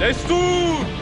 Destur!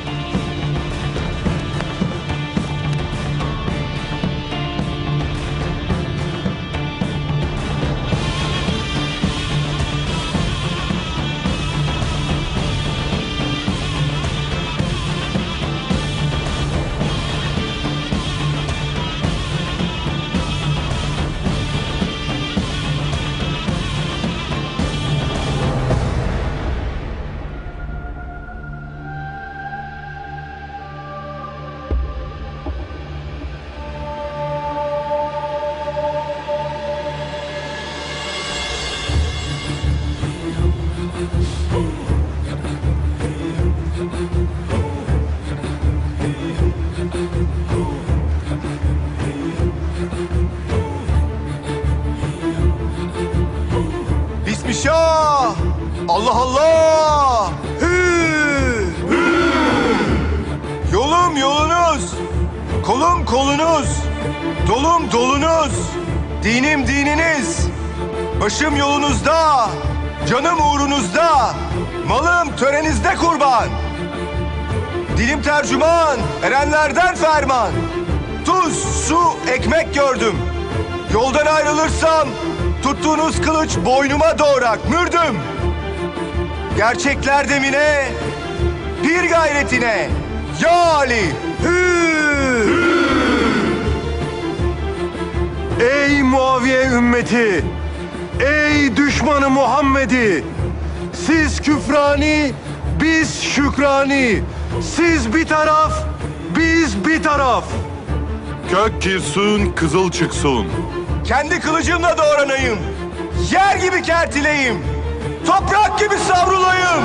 Bismillah! Allah Allah! Hü! Yolum yolunuz, kolum kolunuz, dolum dolunuz, dinim dininiz, başım yolunuzda, canım uğrunuzda, malım törenizde kurban. Dilim tercüman, erenlerden ferman. Tuz, su, ekmek gördüm. Yoldan ayrılırsam tuttuğunuz kılıç boynuma doğrak mürdüm. Gerçekler demine, bir gayretine. Ya Ali! Hü! Ey Muaviye ümmeti! Ey düşmanı Muhammed'i! Siz küfrani, biz şükrani. Siz bir taraf, biz bir taraf. Kök girsin, kızıl çıksın. Kendi kılıcımla doğranayım. Yer gibi kertileyim. Toprak gibi savrulayım.